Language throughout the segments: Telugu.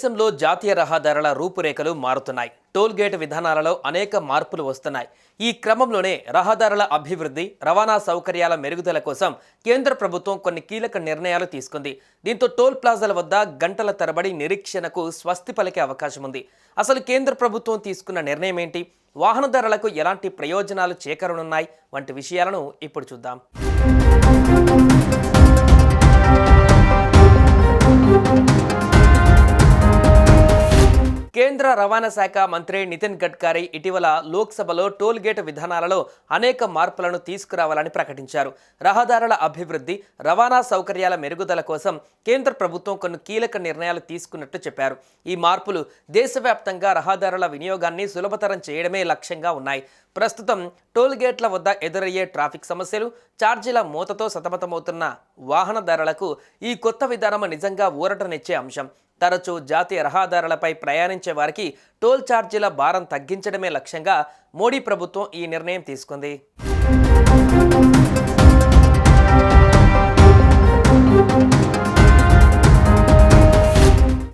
దేశంలో జాతీయ రహదారుల రూపురేఖలు మారుతున్నాయి. టోల్ గేట్ విధానాలలో అనేక మార్పులు వస్తున్నాయి. ఈ క్రమంలోనే రహదారుల అభివృద్ధి రవాణా సౌకర్యాల మెరుగుదల కోసం కేంద్ర ప్రభుత్వం కొన్ని కీలక నిర్ణయాలు తీసుకుంది. దీంతో టోల్ ప్లాజాల వద్ద గంటల తరబడి నిరీక్షణకు స్వస్తి పలికే అవకాశం ఉంది. అసలు కేంద్ర ప్రభుత్వం తీసుకున్న నిర్ణయం ఏంటి? వాహనదారులకు ఎలాంటి ప్రయోజనాలు చేకరనున్నాయి? వంటి విషయాలను ఇప్పుడు చూద్దాం. కేంద్ర రవాణా శాఖ మంత్రి నితిన్ గడ్కరీ ఇటీవల లోక్సభలో టోల్ గేట్ విధానాలలో అనేక మార్పులను తీసుకురావాలని ప్రకటించారు. రహదారుల అభివృద్ధి రవాణా సౌకర్యాల మెరుగుదల కోసం కేంద్ర ప్రభుత్వం కొన్ని కీలక నిర్ణయాలు తీసుకున్నట్టు చెప్పారు. ఈ మార్పులు దేశవ్యాప్తంగా రహదారుల వినియోగాన్ని సులభతరం చేయడమే లక్ష్యంగా ఉన్నాయి. ప్రస్తుతం టోల్ గేట్ల వద్ద ఎదురయ్యే ట్రాఫిక్ సమస్యలు ఛార్జీల మూతతో సతమతమవుతున్న వాహనదారులకు ఈ కొత్త విధానం నిజంగా ఊరటనిచ్చే అంశం. తరచూ జాతీయ రహదారులపై ప్రయాణించే వారికి టోల్ ఛార్జీల భారం తగ్గించడమే లక్ష్యంగా మోడీ ప్రభుత్వం ఈ నిర్ణయం తీసుకుంది.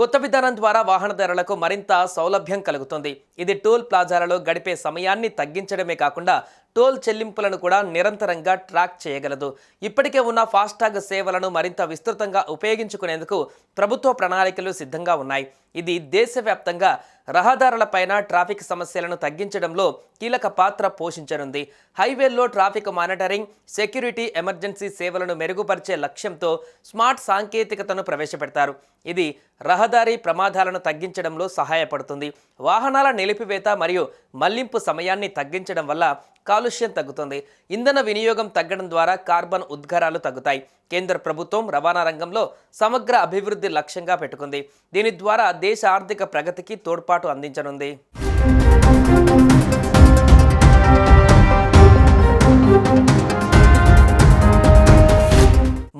కొత్త విధానం ద్వారా వాహనదారులకు మరింత సౌలభ్యం కలుగుతుంది. ఇది టోల్ ప్లాజాలలో గడిపే సమయాన్ని తగ్గించడమే కాకుండా టోల్ చెల్లింపులను కూడా నిరంతరంగా ట్రాక్ చేయగలదు. ఇప్పటికే ఉన్న ఫాస్టాగ్ సేవలను మరింత విస్తృతంగా ఉపయోగించుకునేందుకు ప్రభుత్వ ప్రణాళికలు సిద్ధంగా ఉన్నాయి. ఇది దేశవ్యాప్తంగా రహదారులపైన ట్రాఫిక్ సమస్యలను తగ్గించడంలో కీలక పాత్ర పోషించనుంది. హైవేల్లో ట్రాఫిక్ మానిటరింగ్ సెక్యూరిటీ ఎమర్జెన్సీ సేవలను మెరుగుపరిచే లక్ష్యంతో స్మార్ట్ సాంకేతికతను ప్రవేశపెడతారు. ఇది రహదారి ప్రమాదాలను తగ్గించడంలో సహాయపడుతుంది. వాహనాల నిలిపివేత మరియు మళ్ళింపు సమయాన్ని తగ్గించడం వల్ల కాలుష్యం తగ్గుతుంది. ఇంధన వినియోగం తగ్గడం ద్వారా కార్బన్ ఉద్గారాలు తగ్గుతాయి. కేంద్ర ప్రభుత్వం రవాణా రంగంలో సమగ్ర అభివృద్ధి లక్ష్యంగా పెట్టుకుంది. దీని ద్వారా దేశ ఆర్థిక ప్రగతికి తోడ్పాటు అందించనుంది.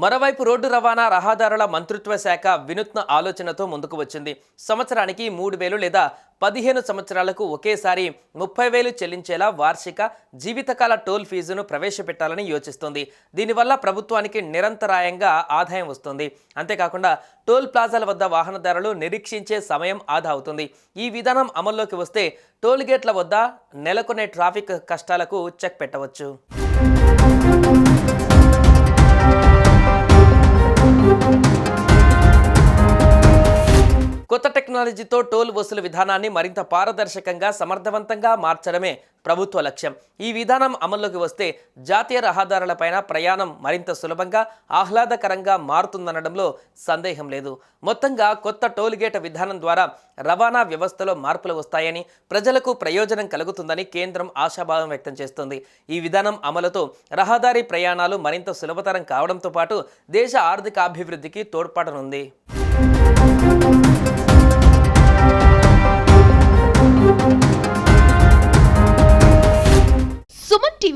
మరోవైపు రోడ్డు రవాణా రహదారుల మంత్రిత్వ శాఖ వినూత్న ఆలోచనతో ముందుకు వచ్చింది. సంవత్సరానికి మూడు వేలు లేదా పదిహేను సంవత్సరాలకు ఒకేసారి ముప్పై వేలు చెల్లించేలా వార్షిక జీవితకాల టోల్ ఫీజును ప్రవేశపెట్టాలని యోచిస్తుంది. దీనివల్ల ప్రభుత్వానికి నిరంతరాయంగా ఆదాయం వస్తుంది. అంతేకాకుండా టోల్ ప్లాజాల వద్ద వాహనదారులు నిరీక్షించే సమయం ఆదా అవుతుంది. ఈ విధానం అమల్లోకి వస్తే టోల్ గేట్ల వద్ద నెలకొనే ట్రాఫిక్ కష్టాలకు చెక్ పెట్టవచ్చు. thank you కొత్త టెక్నాలజీతో టోల్ వసూలు విధానాన్ని మరింత పారదర్శకంగా సమర్థవంతంగా మార్చడమే ప్రభుత్వ లక్ష్యం. ఈ విధానం అమల్లోకి వస్తే జాతీయ రహదారులపైన ప్రయాణం మరింత సులభంగా ఆహ్లాదకరంగా మారుతుందనడంలో సందేహం లేదు. మొత్తంగా కొత్త టోల్గేట్ విధానం ద్వారా రవాణా వ్యవస్థలో మార్పులు వస్తాయని ప్రజలకు ప్రయోజనం కలుగుతుందని కేంద్రం ఆశాభావం వ్యక్తం చేస్తుంది. ఈ విధానం అమలుతో రహదారి ప్రయాణాలు మరింత సులభతరం కావడంతో పాటు దేశ ఆర్థికాభివృద్ధికి తోడ్పడనుంది.